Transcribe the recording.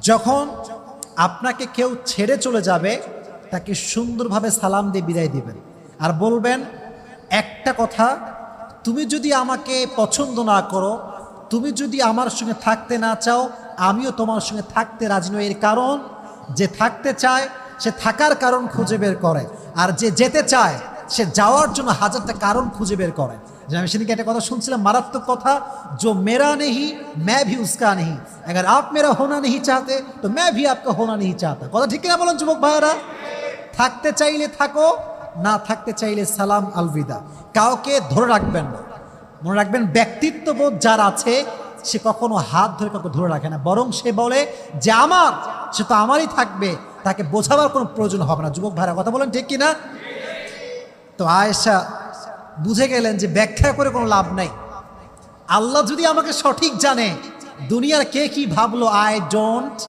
যখন আপনাকে কেউ ছেড়ে চলে যাবে, তাকে সুন্দরভাবে সালাম দিয়ে বিদায় দিবেন। আর বলবেন, একটা কথা, তুমি যদি আমাকে পছন্দ না করো, তুমি যদি আমার সঙ্গে থাকতে না চাও, আমিও তোমার সঙ্গে থাকতে রাজি নই। এর কারণ, যে থাকতে চায়, সে থাকার কারণ খুঁজে বের করে। আর যে যেতে চায় সে যাওয়ার জন্য হাজারটা কারণ খুঁজে বের করে যে আমি সেদিনকে একটা কথা শুনছিলাম মারাত্মক কথা जो मेरा नहीं मैं भी उसका नहीं अगर आप मेरा होना नहीं चाहते तो मैं भी आपका होना नहीं चाहता কথা ঠিক কিনা বলেন যুবক ভাইরা থাকতে চাইলে থাকো না থাকতে চাইলে সালাম আলবিদা কাউকে ধরে রাখবেন না মনে রাখবেন ব্যক্তিত্ববোধ যার আছে সে কখনো হাত ধরে কাউকে ধরে রাখে না বরং সে বলে যে আমার সে তো আমারই থাকবে তাকে বোঝাবার কোনো প্রয়োজন হবে না যুবক ভাইরা কথা বলেন ঠিক কিনা তো আয়েশা বুঝে গেলেন যে ব্যাখ্যা করে কোনো লাভ নাই। আল্লাহ যদি আমাকে সঠিক জানে, দুনিয়ার কে কি ভাবলো আই ডোন্ট